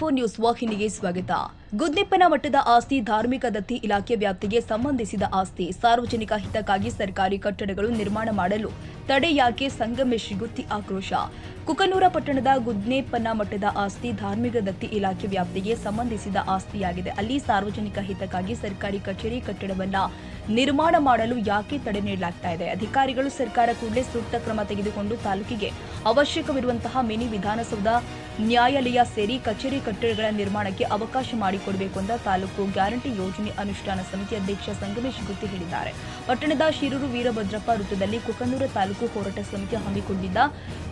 Four news ವಾಹಿನಿಗೆ ಸ್ವಾಗತ. ಗುದ್ನೆಪ್ಪನ ಮಟ್ಟದ ಆಸ್ತಿ ಧಾರ್ಮಿಕ ದತ್ತಿ ಇಲಾಖೆ ವ್ಯಾಪ್ತಿಗೆ ಸಂಬಂಧಿಸಿದ ಆಸ್ತಿ ಸಾರ್ವಜನಿಕ ಹಿತಕ್ಕಾಗಿ ಸರ್ಕಾರಿ ಕಟ್ಟಡಗಳು ನಿರ್ಮಾಣ ಮಾಡಲು ತಡೆ ಯಾಕೆ ಸಂಗಮೇಶ್ ಗುತ್ತಿ ಆಕ್ರೋಶ? ಕುಕನೂರ ಪಟ್ಟಣದ ಗುದ್ನೇಪ್ಪನ ಮಟ್ಟದ ಆಸ್ತಿ ಧಾರ್ಮಿಕ ದತ್ತಿ ಇಲಾಖೆ ವ್ಯಾಪ್ತಿಗೆ ಸಂಬಂಧಿಸಿದ ಆಸ್ತಿಯಾಗಿದೆ. ಅಲ್ಲಿ ಸಾರ್ವಜನಿಕ ಹಿತಕ್ಕಾಗಿ ಸರ್ಕಾರಿ ಕಚೇರಿ ಕಟ್ಟಡವನ್ನ ನಿರ್ಮಾಣ ಮಾಡಲು ಯಾಕೆ ತಡೆ ನೀಡಲಾಗ್ತಾ ಇದೆ? ಅಧಿಕಾರಿಗಳು ಸರ್ಕಾರ ಕೂಡಲೇ ಸೂಕ್ತ ಕ್ರಮ ತೆಗೆದುಕೊಂಡು ತಾಲೂಕಿಗೆ ಅವಶ್ಯಕವಿರುವಂತಹ ಮಿನಿ ವಿಧಾನಸೌಧ ನ್ಯಾಯಾಲಯ ಸೇರಿ ಕಚೇರಿ ಕಟ್ಟಡಗಳ ನಿರ್ಮಾಣಕ್ಕೆ ಅವಕಾಶ ಮಾಡಿಕೊಡಬೇಕು ಅಂತ ತಾಲೂಕು ಗ್ಯಾರಂಟಿ ಯೋಜನೆ ಅನುಷ್ಠಾನ ಸಮಿತಿ ಅಧ್ಯಕ್ಷ ಸಂಗಮೇಶ್ ಗುತ್ತಿ ಹೇಳಿದ್ದಾರೆ. ಪಟ್ಟಣದ ಶಿರೂರು ವೀರಭದ್ರಪ್ಪ ವೃತ್ತದಲ್ಲಿ ಕುಕನೂರ ತಾಲೂಕು ಹೋರಾಟ ಸಮಿತಿ ಹಮ್ಮಿಕೊಂಡಿದ್ದ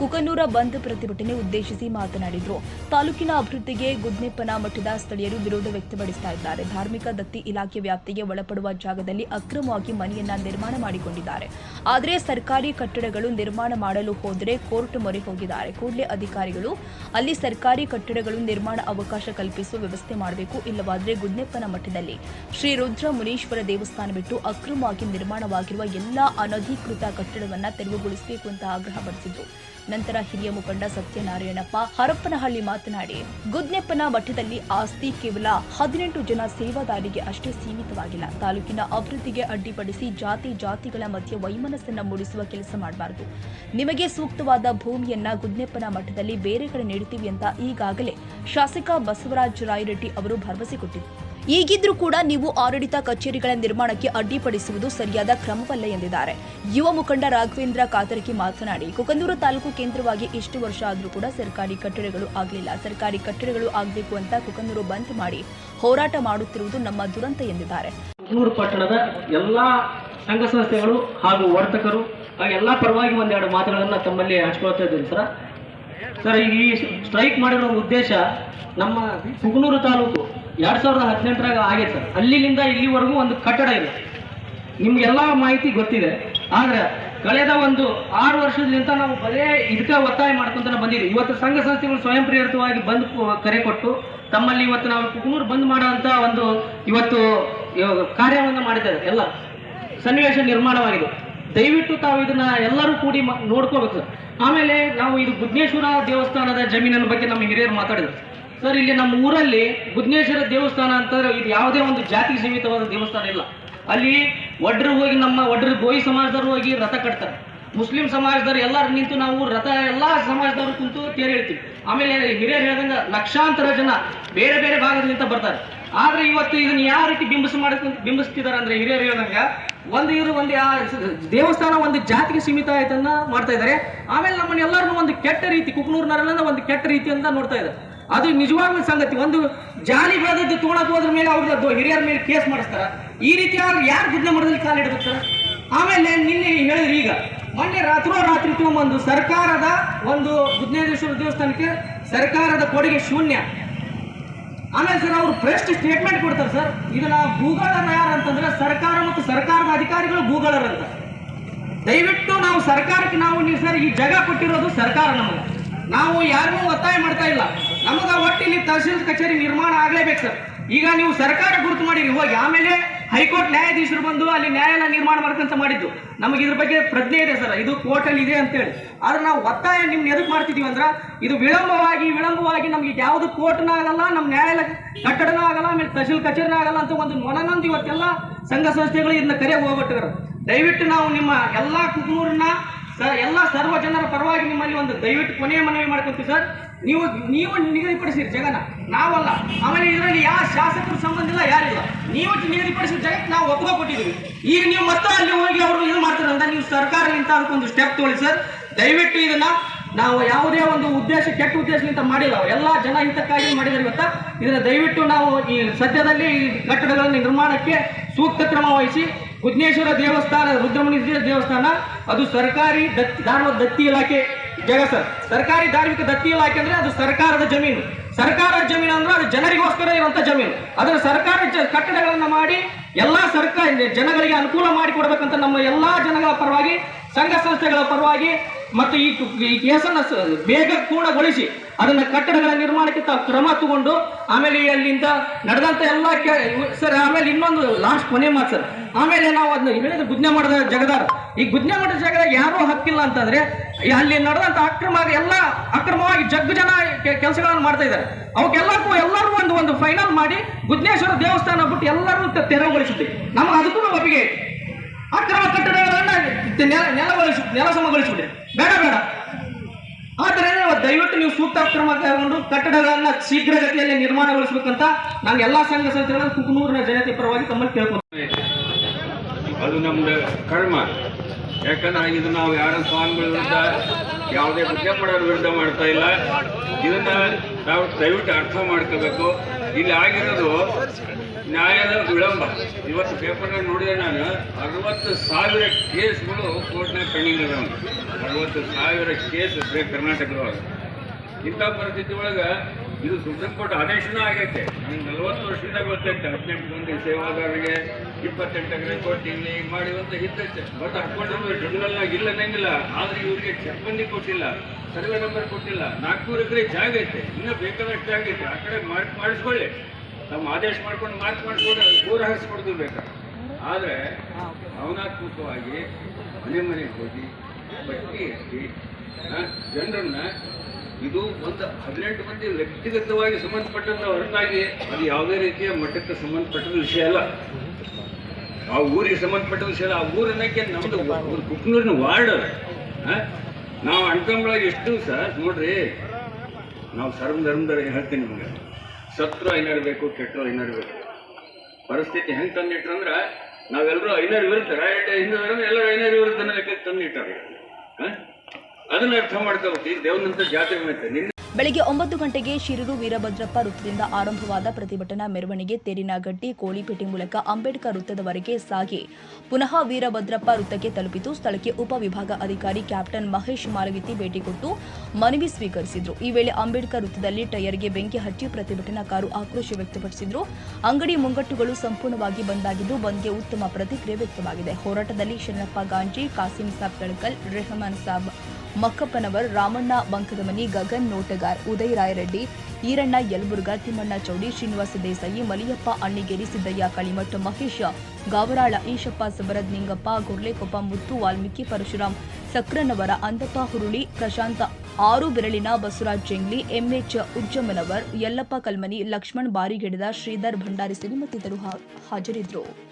ಕುಕನೂರ ಬಂದ್ ಪ್ರತಿಭಟನೆ ಉದ್ದೇಶಿಸಿ ಮಾತನಾಡಿದರು. ತಾಲೂಕಿನ ಅಭಿವೃದ್ಧಿಗೆ ಗುದ್ನೆಪ್ಪನ ಮಠದ ಸ್ಥಳೀಯರು ವಿರೋಧ ವ್ಯಕ್ತಪಡಿಸ್ತಾ ಇದ್ದಾರೆ. ಧಾರ್ಮಿಕ ದತ್ತಿ ಇಲಾಖೆ ವ್ಯಾಪ್ತಿಗೆ ಒಳಪಡುವ ಜಾಗದಲ್ಲಿ ಅಕ್ರಮವಾಗಿ ಮನೆಯನ್ನ ನಿರ್ಮಾಣ ಮಾಡಿಕೊಂಡಿದ್ದಾರೆ. ಆದರೆ ಸರ್ಕಾರಿ ಕಟ್ಟಡಗಳು ನಿರ್ಮಾಣ ಮಾಡಲು ಹೋದರೆ ಕೋರ್ಟ್ ಮೊರೆ ಹೋಗಿದ್ದಾರೆ. ಕೂಡಲೇ ಅಧಿಕಾರಿಗಳು ಅಲ್ಲಿ ಸರ್ಕಾರಿ ಕಟ್ಟಡಗಳು ನಿರ್ಮಾಣ ಅವಕಾಶ ಕಲ್ಪಿಸುವ ವ್ಯವಸ್ಥೆ ಮಾಡಬೇಕು ಇಲ್ಲವಾದರೆ ಗುಡ್ನೆಪ್ಪನ ಮಠದಲ್ಲಿ. ಶ್ರೀ ರುದ್ರ ಮುನೀಶ್ವರ ದೇವಸ್ಥಾನ ಬಿಟ್ಟು ಅಕ್ರಮವಾಗಿ ನಿರ್ಮಾಣವಾಗಿರುವ ಎಲ್ಲಾ ಅನಧಿಕೃತ ಕಟ್ಟಡವನ್ನ ತೆರವುಗೊಳಿಸಬೇಕು ಅಂತ ಆಗ್ರಹ ಪಡಿಸಿದ್ರು. ನಂತರ ಹಿರಿಯ ಮುಖಂಡ ಸತ್ಯನಾರಾಯಣಪ್ಪ ಹರಪ್ಪನಹಳ್ಳಿ ಮಾತನಾಡಿ ಗುದ್ನೆಪ್ಪನ ಮಠದಲ್ಲಿ ಆಸ್ತಿ ಕೇವಲ ಹದಿನೆಂಟು ಜನ ಸೇವಾದಾರಿಗೆ ಅಷ್ಟೇ ಸೀಮಿತವಾಗಿಲ್ಲ. ತಾಲೂಕಿನ ಅಭಿವೃದ್ಧಿಗೆ ಅಡ್ಡಿಪಡಿಸಿ ಜಾತಿ ಜಾತಿಗಳ ಮಧ್ಯೆ ವೈಮನಸ್ಸನ್ನ ಮೂಡಿಸುವ ಕೆಲಸ ಮಾಡಬಾರದು. ನಿಮಗೆ ಸೂಕ್ತವಾದ ಭೂಮಿಯನ್ನ ಗುದ್ನೆಪ್ಪನ ಮಠದಲ್ಲಿ ಬೇರೆ ಕಡೆ ನೀಡುತ್ತೀವಿ ಅಂತ ಈಗಾಗಲೇ ಶಾಸಕ ಬಸವರಾಜ ರಾಯರೆಡ್ಡಿ ಅವರು ಭರವಸೆ ಕೊಟ್ಟಿದೆ. ಈಗಿದ್ರೂ ಕೂಡ ನೀವು ಆಡಳಿತ ಕಚೇರಿಗಳ ನಿರ್ಮಾಣಕ್ಕೆ ಅಡ್ಡಿಪಡಿಸುವುದು ಸರಿಯಾದ ಕ್ರಮವಲ್ಲ ಎಂದಿದ್ದಾರೆ. ಯುವ ಮುಖಂಡ ರಾಘವೇಂದ್ರ ಕಾತರಕಿ ಮಾತನಾಡಿ ಕುಕಂದೂರು ತಾಲೂಕು ಕೇಂದ್ರವಾಗಿ ಇಷ್ಟು ವರ್ಷ ಆದರೂ ಕೂಡ ಸರ್ಕಾರಿ ಕಟ್ಟಡಗಳು ಆಗಲಿಲ್ಲ. ಸರ್ಕಾರಿ ಕಟ್ಟಡಗಳು ಆಗಬೇಕು ಅಂತ ಕುಕಂದೂರು ಬಂದ್ ಮಾಡಿ ಹೋರಾಟ ಮಾಡುತ್ತಿರುವುದು ನಮ್ಮ ದುರಂತ ಎಂದಿದ್ದಾರೆ. ಪಟ್ಟಣದ ಎಲ್ಲ ಸಂಘ ಸಂಸ್ಥೆಗಳು ಹಾಗೂ ವರ್ತಕರು ಎಲ್ಲ ಪರವಾಗಿ ಒಂದೆರಡು ಮಾತುಗಳನ್ನು ತಮ್ಮಲ್ಲಿ ಹಂಚ್ಕೊಳ್ತಾ ಇದ್ದೀನಿ ಸರ್. ಸರ್, ಈ ಸ್ಟ್ರೈಕ್ ಮಾಡಿರೋ ಉದ್ದೇಶ ನಮ್ಮ ಸುಗನೂರು ತಾಲೂಕು ಎರಡ್ ಸಾವಿರದ ಹದಿನೆಂಟರಾಗ ಆಗೈತೆ ಸರ್. ಅಲ್ಲಿಂದ ಇಲ್ಲಿವರೆಗೂ ಒಂದು ಕಟ್ಟಡ ಇಲ್ಲ. ನಿಮ್ಗೆಲ್ಲ ಮಾಹಿತಿ ಗೊತ್ತಿದೆ. ಆದ್ರೆ ಕಳೆದ ಒಂದು ಆರು ವರ್ಷದಿಂದ ನಾವು ಬರೇ ಇದಕ್ಕೆ ಒತ್ತಾಯ ಮಾಡ್ಕೊಂತ ಬಂದಿದ್ದೀವಿ. ಇವತ್ತು ಸಂಘ ಸಂಸ್ಥೆಗಳು ಸ್ವಯಂ ಪ್ರೇರಿತವಾಗಿ ಬಂದ್ ಕರೆ ಕೊಟ್ಟು ತಮ್ಮಲ್ಲಿ ಇವತ್ತು ನಾವು ಕುಗ್ನೂರು ಬಂದ್ ಮಾಡೋಂಥ ಒಂದು ಇವತ್ತು ಕಾರ್ಯವನ್ನು ಮಾಡಿದ್ದಾರೆ. ಎಲ್ಲ ಸನ್ನಿವೇಶ ನಿರ್ಮಾಣವಾಗಿದೆ. ದಯವಿಟ್ಟು ತಾವು ಇದನ್ನ ಎಲ್ಲರೂ ಕೂಡಿ ನೋಡ್ಕೋಬೇಕು. ಆಮೇಲೆ ನಾವು ಇದು ಬುದ್ಧೇಶ್ವರ ದೇವಸ್ಥಾನದ ಜಮೀನಿನ ಬಗ್ಗೆ ನಮ್ಮ ಹಿರಿಯರು ಮಾತಾಡಿದ್ರು. ಸರ್, ಇಲ್ಲಿ ನಮ್ಮ ಊರಲ್ಲಿ ಬುದ್ಧೇಶ್ವರ ದೇವಸ್ಥಾನ ಅಂತಂದ್ರೆ ಇದು ಯಾವುದೇ ಒಂದು ಜಾತಿ ಸೀಮಿತವಾದ ದೇವಸ್ಥಾನ ಇಲ್ಲ. ಅಲ್ಲಿ ಒಡ್ರು ಹೋಗಿ ನಮ್ಮ ಒಡ್ರು ಗೋಯಿ ಸಮಾಜದವ್ರು ಹೋಗಿ ರಥ ಕಟ್ತಾರೆ. ಮುಸ್ಲಿಂ ಸಮಾಜದವ್ರು ಎಲ್ಲರೂ ನಿಂತು ನಾವು ರಥ ಎಲ್ಲ ಸಮಾಜದವ್ರು ಕುಂತು ತೇರು ಹೇಳ್ತೀವಿ. ಆಮೇಲೆ ಹಿರಿಯರು ಹೇಳ್ದಂಗ ಲಕ್ಷಾಂತರ ಜನ ಬೇರೆ ಬೇರೆ ಭಾಗದಿಂದ ಬರ್ತಾರೆ. ಆದ್ರೆ ಇವತ್ತು ಇದನ್ನ ಯಾವ ರೀತಿ ಬಿಂಬಿಸ ಮಾಡ ಬಿಂಬಿಸ್ತಿದಾರೆ ಅಂದ್ರೆ ಹಿರಿಯರು ಹೇಳ್ದಂಗ ಒಂದು ಇವರು ಒಂದು ದೇವಸ್ಥಾನ ಒಂದು ಜಾತಿಗೆ ಸೀಮಿತ ಆಯ್ತನ್ನ ಮಾಡ್ತಾ ಇದ್ದಾರೆ. ಆಮೇಲೆ ನಮ್ಮನ್ನ ಎಲ್ಲರನ್ನೂ ಒಂದು ಕೆಟ್ಟ ರೀತಿ, ಕುಕ್ನೂರ್ನವರೆಲ್ಲ ಒಂದು ಕೆಟ್ಟ ರೀತಿಯಿಂದ ನೋಡ್ತಾ ಇದ್ದಾರೆ. ಅದು ನಿಜವಾಗ್ಲೂ ಸಂಗತಿ, ಒಂದು ಜಾಲಿ ಬೆಳೆದದ್ದು ತಗೊಳಕ್ ಹೋದ್ರ ಮೇಲೆ ಅವ್ರದ್ದು ಹಿರಿಯರ ಮೇಲೆ ಕೇಸ್ ಮಾಡಿಸ್ತಾರ. ಈ ರೀತಿ ಯಾರು ಯಾರು ಗುಡ್ಡ ಮರದಲ್ಲಿ ಕಾಲಿಡ್ಬೇಕು ಸರ್ ಆಮೇಲೆ ನಿನ್ನೆ ಹೇಳಿದ್ರಿ ಈಗ, ಮೊನ್ನೆ ರಾತ್ರೋ ರಾತ್ರಿ ತಗೊಂಬಂದು ಸರ್ಕಾರದ ಒಂದು ಬುದ್ಧೇಶ್ವರ ದೇವಸ್ಥಾನಕ್ಕೆ ಸರ್ಕಾರದ ಕೊಡುಗೆ ಶೂನ್ಯ. ಆಮೇಲೆ ಸರ್ ಅವರು ಪ್ರೆಸ್ಟ್ ಸ್ಟೇಟ್ಮೆಂಟ್ ಕೊಡ್ತಾರೆ ಸರ್. ಇದನ್ನ ಯಾರು ಅಂತಂದ್ರೆ ಸರ್ಕಾರ ಮತ್ತು ಸರ್ಕಾರದ ಅಧಿಕಾರಿಗಳು ಗೂಗಲರ್ ಅಂತ. ದಯವಿಟ್ಟು ನಾವು ಸರ್ಕಾರಕ್ಕೆ ನಾವು ನೀವು ಸರ್ ಈ ಜಾಗ ಕೊಟ್ಟಿರೋದು ಸರ್ಕಾರ ನಮಗೆ. ನಾವು ಯಾರಿಗೂ ಒತ್ತಾಯ ಮಾಡ್ತಾ ಇಲ್ಲ. ನಮಗೆ ಒಟ್ಟು ಇಲ್ಲಿ ತಹಸೀಲ್ ಕಚೇರಿ ನಿರ್ಮಾಣ ಆಗಲೇಬೇಕು ಸರ್. ಈಗ ನೀವು ಸರ್ಕಾರ ಗುರುತು ಮಾಡಿರಿ. ಹೋಗಿ ಆಮೇಲೆ ಹೈಕೋರ್ಟ್ ನ್ಯಾಯಾಧೀಶರು ಬಂದು ಅಲ್ಲಿ ನ್ಯಾಯಾಲಯ ನಿರ್ಮಾಣ ಮಾಡ್ಕಂತ ಮಾಡಿದ್ದು. ನಮಗೆ ಇದ್ರ ಬಗ್ಗೆ ಪ್ರಜ್ಞೆ ಇದೆ ಸರ್, ಇದು ಕೋರ್ಟಲ್ಲಿ ಇದೆ ಅಂತೇಳಿ. ಆದ್ರೆ ನಾವು ಒತ್ತಾಯ ನಿಮ್ನ ಎದಕ್ಕೆ ಮಾಡ್ತಿದ್ದೀವಿ ಅಂದ್ರೆ, ಇದು ವಿಳಂಬವಾಗಿ ವಿಳಂಬವಾಗಿ ನಮ್ಗೆ ಯಾವುದು ಕೋರ್ಟ್ನ ಆಗಲ್ಲ ನಮ್ಮ ನ್ಯಾಯಾಲಯ ಕಟ್ಟಡನ ಆಗಲ್ಲ, ಆಮೇಲೆ ತಹಶೀಲ್ ಕಚೇರಿನ ಆಗಲ್ಲ ಅಂತ ಒಂದು ಮೊನನೊಂದು ಇವತ್ತೆಲ್ಲ ಸಂಘ ಸಂಸ್ಥೆಗಳು ಇದನ್ನ ಕರೆ ಹೋಗ್ಬಿಟ್ಟಿದ್ದಾರೆ ದಯವಿಟ್ಟು ನಾವು ನಿಮ್ಮ ಎಲ್ಲ ಕುಗ್ನೂರನ್ನ ಸರ್, ಎಲ್ಲ ಸರ್ವ ಜನರ ಪರವಾಗಿ ನಿಮ್ಮಲ್ಲಿ ಒಂದು ದಯವಿಟ್ಟು ಕೊನೆಯ ಮನವಿ ಮಾಡ್ಕೊಂತೀವಿ ಸರ್. ನೀವು ನೀವು ನಿಗದಿಪಡಿಸಿರಿ ಜಗನ ನಾವಲ್ಲ. ಆಮೇಲೆ ಇದರಲ್ಲಿ ಯಾವ ಶಾಸಕರು ಸಂಬಂಧ ಇಲ್ಲ, ಯಾರಿಲ್ಲ. ನೀವು ನಿಗದಿಪಡಿಸಿದ ಜಗಕ್ಕೆ ನಾವು ಒಪ್ಪಿಗೆ ಕೊಟ್ಟಿದ್ದೀವಿ. ಈಗ ನೀವು ಮತ್ತೆ ಅಲ್ಲಿ ಹೋಗಿ ಅವರು ಇದು ಮಾಡ್ತಾರೆ ಅಂತ ನೀವು ಸರ್ಕಾರ ಇಂತ ಅದಕ್ಕೊಂದು ಸ್ಟೆಪ್ ತಗೊಳ್ಳಿ ಸರ್. ದಯವಿಟ್ಟು ಇದನ್ನ ನಾವು ಯಾವುದೇ ಒಂದು ಉದ್ದೇಶ, ಕೆಟ್ಟ ಉದ್ದೇಶದಿಂದ ಮಾಡಿಲ್ಲ. ಎಲ್ಲ ಜನ ಹಿತಕ್ಕಾಗಿ ಮಾಡಿದ್ದಾರೆ ಇವತ್ತ ಇದನ್ನ ದಯವಿಟ್ಟು ನಾವು ಈ ಸದ್ಯದಲ್ಲಿ ಈ ಕಟ್ಟಡಗಳನ್ನು ನಿರ್ಮಾಣಕ್ಕೆ ಸೂಕ್ತ ಕ್ರಮ ವಹಿಸಿ ಬುದ್ಧೇಶ್ವರ ದೇವಸ್ಥಾನ ರುದ್ರಮುನೀಶ್ವರ ದೇವಸ್ಥಾನ, ಅದು ಸರ್ಕಾರಿ ದತ್ತಿ ಧಾರ್ಮಿಕ ದತ್ತಿ ಇಲಾಖೆ. ಜಗ ಸರ್, ಸರ್ಕಾರಿ ಧಾರ್ಮಿಕ ದತ್ತಿ ಇಲಾಖೆ ಅಂದ್ರೆ ಅದು ಸರ್ಕಾರದ ಜಮೀನು. ಸರ್ಕಾರದ ಜಮೀನು ಅಂದ್ರೆ ಅದು ಜನರಿಗೋಸ್ಕರ ಇರುವಂತ ಜಮೀನು. ಅದರ ಸರ್ಕಾರ ಕಟ್ಟಡಗಳನ್ನು ಮಾಡಿ ಎಲ್ಲಾ ಸರ್ಕಾರ ಜನಗಳಿಗೆ ಅನುಕೂಲ ಮಾಡಿಕೊಡ್ಬೇಕಂತ ನಮ್ಮ ಎಲ್ಲಾ ಜನಗಳ ಪರವಾಗಿ, ಸಂಘ ಸಂಸ್ಥೆಗಳ ಪರವಾಗಿ, ಮತ್ತು ಈ ಕೇಸನ್ನ ಬೇಗ ಪೂರ್ಣಗೊಳಿಸಿ. ಅದನ್ನ ಕಟ್ಟಡಗಳ ನಿರ್ಮಾಣಕ್ಕೆ ತಾವು ಕ್ರಮ ತಗೊಂಡು ಆಮೇಲೆ ಅಲ್ಲಿಂದ ನಡೆದಂತ ಎಲ್ಲ ಸರ್, ಆಮೇಲೆ ಇನ್ನೊಂದು ಲಾಸ್ಟ್ ಕೊನೆ ಮಾತು ಸರ್. ಆಮೇಲೆ ನಾವು ಅದನ್ನ ಹೇಳಿದ್ರೆ ಗುಜ್ಞೆ ಮಾಡಿದ ಜಗದಾರ. ಈ ಗುಜ್ಞೆ ಮಾಡಿದ ಜಾಗದಾಗ ಯಾರೂ ಹಕ್ಕಿಲ್ಲ ಅಂತಂದ್ರೆ ಅಲ್ಲಿ ನಡೆದಂತ ಅಕ್ರಮ ಎಲ್ಲ ಅಕ್ರಮವಾಗಿ ಜಗ್ ಜನ ಕೆಲಸಗಳನ್ನು ಮಾಡ್ತಾ ಇದ್ದಾರೆ. ಅವಕ್ಕೆಲ್ಲಕ್ಕೂ ಎಲ್ಲರೂ ಒಂದು ಒಂದು ಫೈನಲ್ ಮಾಡಿ ಗುಜ್ಞೇಶ್ವರ ದೇವಸ್ಥಾನ ಬಿಟ್ಟು ಎಲ್ಲರೂ ತೆರವುಗೊಳಿಸುತ್ತೆ ನಮ್ಗೆ ಅದಕ್ಕೂ ಒಪ್ಪಿಗೆ. ಅಕ್ರಮ ಕಟ್ಟಡಗಳನ್ನ ನೆಲ ನೆಲಗೊಳಿಸಿ ನೆಲ ಬೇಡ ಬೇಡ. ಆದ್ದರಿಂದ ದಯವಿಟ್ಟು ನೀವು ಸೂಕ್ತ ಕ್ರಮ ತಗೊಂಡು ಕಟ್ಟಡಗಳನ್ನ ಶೀಘ್ರಗತಿಯಲ್ಲಿ ನಿರ್ಮಾಣಗೊಳಿಸಬೇಕಂತ ನಾನು ಎಲ್ಲಾ ಸಂಘ ಸಂಸ್ಥೆಗಳ ಕುಕನೂರಿನ ಜನತೆ ಪರವಾಗಿ ತಮ್ಮಲ್ಲಿ ಕೇಳ್ಕೊತೇವೆ ಅದು ನಮ್ದು ಕರ್ಮ. ಯಾಕಂದ್ರೆ ಇದು ನಾವು ಯಾರ ಸ್ವಾಮಿಗಳ ವಿರುದ್ಧ ಯಾವುದೇ ಮಾಡೋರ ವಿರುದ್ಧ ಮಾಡ್ತಾ ಇಲ್ಲ. ಇದನ್ನ ನಾವು ದಯವಿಟ್ಟು ಅರ್ಥ ಮಾಡ್ಕೋಬೇಕು. ಇಲ್ಲಿ ಆಗಿರೋದು ನ್ಯಾಯದ ವಿಳಂಬ. ಇವತ್ತು ಪೇಪರ್ನಾಗ ನೋಡಿದೆ ನಾನು ಅರವತ್ತು ಸಾವಿರ ಕೇಸ್ಗಳು ಕೋರ್ಟ್ನಾಗ ಪೆಂಡಿಂಗ್ ಅದಾವ ಅರವತ್ತು ಸಾವಿರ ಕೇಸ್ ಕರ್ನಾಟಕದೊಳಗೆ ಇಂಥ ಪರಿಸ್ಥಿತಿ ಒಳಗೆ ಇದು ಸುಪ್ರೀಂ ಕೋರ್ಟ್ ಆದೇಶನೂ ಆಗೈತೆ. ನನಗೆ ನಲವತ್ತು ವರ್ಷದಿಂದ ಗೊತ್ತೈತೆ ಹದಿನೆಂಟು ಮಂದಿ ಸೇವಾದಾರರಿಗೆ, ಇಪ್ಪತ್ತೆಂಟು ಎಕರೆ ಕೊಟ್ಟಿನಿ ಈಗ ಮಾಡಿ ಅಂತ ಇದ್ದೈತೆ ಬಟ್ ಹಾಕೊಂಡಿದ್ರು ಟ್ರಿಬ್ಯುನಲ್ನಾಗ ಇಲ್ಲ ಅನ್ನಂಗಿಲ್ಲ. ಆದ್ರೆ ಇವರಿಗೆ ಚೆಕ್ ಬಂದಿ ಕೊಟ್ಟಿಲ್ಲ, ಸರ್ವೆ ನಂಬರ್ ಕೊಟ್ಟಿಲ್ಲ. ನಾಲ್ಕೂರು ಎಕರೆ ಜಾಗ ಐತೆ. ಇನ್ನೂ ಬೇಕಾದಷ್ಟು ಜಾಗ ಐತೆ. ಆ ಕಡೆ ಮಾರ್ಕ್ ಮಾಡಿಸ್ಕೊಳ್ಳಿ. ತಮ್ಮ ಆದೇಶ ಮಾಡ್ಕೊಂಡು ಮಾತು ಮಾಡ್ಕೊಂಡು ದೂರ ಹರಿಸ್ಕೊಡ್ದು ಬೇಕಾ? ಆದರೆ ಭಾವನಾತ್ಮಕವಾಗಿ ಮನೆ ಮನೆಗೆ ಹೋಗಿ ಬಟ್ಟಿ ಎತ್ತಿ ಜನರನ್ನ ಇದು ಒಂದು ಹದಿನೆಂಟು ಮಂದಿ ವ್ಯಕ್ತಿಗತವಾಗಿ ಸಂಬಂಧಪಟ್ಟಂತ ಹೊರತಾಗಿ ಅದು ಯಾವುದೇ ರೀತಿಯ ಮಟ್ಟಕ್ಕೆ ಸಂಬಂಧಪಟ್ಟದ ವಿಷಯ ಅಲ್ಲ. ಆ ಊರಿಗೆ ಸಂಬಂಧಪಟ್ಟ ವಿಷಯ ಅಲ್ಲ. ಆ ಊರನ್ನಕ್ಕೆ ನಮ್ದು ಒಂದು ಕುಕ್ನೂರಿನ ವಾರ್ಡ್ ಅದ. ನಾವು ಅಣ್ತಂಬಳಾಗಿ ಎಷ್ಟು ದಿವಸ ನೋಡ್ರಿ ನಾವು ಸರ್ವ ಧರ್ಮದವ್ರಿಗೆ ಹೇಳ್ತೀನಿ ನಿಮ್ಗೆ. ಸತ್ರು ಐನರ್ ಬೇಕು, ಕೆಟ್ಟರು ಐನರ್ ಬೇಕು. ಪರಿಸ್ಥಿತಿ ಹೆಂಗೆ ತಂದಿಟ್ರಂದ್ರೆ ನಾವೆಲ್ಲರೂ ಐನರ್ ವಿರುದ್ಧ ರೈಟ್ ಹಿಂದೂ ಎಲ್ಲರೂ ಐನರ್ ವಿರುದ್ಧ ಲೆಕ್ಕಕ್ಕೆ ತಂದಿಟ್ಟಾರೆ? ಅದನ್ನ ಅರ್ಥ ಮಾಡ್ಕೋಬೇಕು. ಈ ದೇವನಂತ ನಿನ್ನ ನಿನ್ನೆ ಬೆಳಗ್ಗೆ ಒಂಬತ್ತು ಗಂಟೆಗೆ ಶಿರೂರು ವೀರಭದ್ರಪ್ಪ ವೃತ್ತದಿಂದ ಆರಂಭವಾದ ಪ್ರತಿಭಟನಾ ಮೆರವಣಿಗೆ ತೇರಿನಗಟ್ಟಿ ಕೋಳಿಪೇಟೆ ಮೂಲಕ ಅಂಬೇಡ್ಕರ್ ವೃತ್ತದವರೆಗೆ ಸಾಗಿ. ಪುನಃ ವೀರಭದ್ರಪ್ಪ ವೃತ್ತಕ್ಕೆ ತಲುಪಿತು. ಸ್ಥಳಕ್ಕೆ ಉಪವಿಭಾಗ ಅಧಿಕಾರಿ ಕ್ಯಾಪ್ಟನ್ ಮಹೇಶ್ ಮಾಲವಿತಿ ಭೇಟಿ ಕೊಟ್ಟು ಮನವಿ ಸ್ವೀಕರಿಸಿದ್ರು. ಈ ವೇಳೆ ಅಂಬೇಡ್ಕರ್ ವೃತ್ತದಲ್ಲಿ ಟೈರ್ಗೆ ಬೆಂಕಿ ಹಚ್ಚಿ ಪ್ರತಿಭಟನಾಕಾರು ಆಕ್ರೋಶ ವ್ಯಕ್ತಪಡಿಸಿದ್ರು. ಅಂಗಡಿ ಮುಂಗಟ್ಟುಗಳು ಸಂಪೂರ್ಣವಾಗಿ ಬಂದಾಗಿದ್ದು ಬಂದ್ಗೆ ಉತ್ತಮ ಪ್ರತಿಕ್ರಿಯೆ ವ್ಯಕ್ತವಾಗಿದೆ. ಹೋರಾಟದಲ್ಲಿ ಶರಣಪ್ಪ ಗಾಂಜಿ ಕಾಸಿಂ ಸಾಬ್ ತಳಕಲ್, ರೆಹಮಾನ್ ಸಾಬ್ ಮಕ್ಕಪ್ಪನವರ್, ರಾಮಣ್ಣ ಬಂಕದಮನಿ, ಗಗನ್ ನೋಟಗಾರ್, ಉದಯ್ ರಾಯರೆಡ್ಡಿ, ಈರಣ್ಣ ಯಲಬುರ್ಗ, ತಿಮ್ಮಣ್ಣ ಚೌಡಿ, ಶ್ರೀನಿವಾಸ ದೇಸಾಯಿ, ಮಲಿಯಪ್ಪ, ಅಣ್ಣಿಗೇರಿ, ಸಿದ್ದಯ್ಯ ಕಳಿಮಠ ಮಹೇಶ, ಗಾವರಾಳ, ಈಶಪ್ಪ, ಸಬರದ್ ನಿಂಗಪ್ಪ, ಗೊರ್ಲೆಕೊಪ್ಪ, ಮುತ್ತು, ವಾಲ್ಮೀಕಿ, ಪರಶುರಾಮ್, ಸಕ್ರನವರ, ಅಂದಪ್ಪ ಹುರುಳಿ, ಪ್ರಶಾಂತ, ಆರು ಬೆರಳಿನ ಬಸವರಾಜ್ ಜಂಗ್ಲಿ, ಎಂಎಚ್ ಉಜ್ಜಮ್ಮನವರ್, ಯಲ್ಲಪ್ಪ ಕಲ್ಮನಿ, ಲಕ್ಷ್ಮಣ್ ಬಾರಿಗಿಡದ ಶ್ರೀಧರ್ ಭಂಡಾರಿಸಿರಿ ಮತ್ತಿತರರು ಹಾ- ಹಾಜರಿದ್ದರು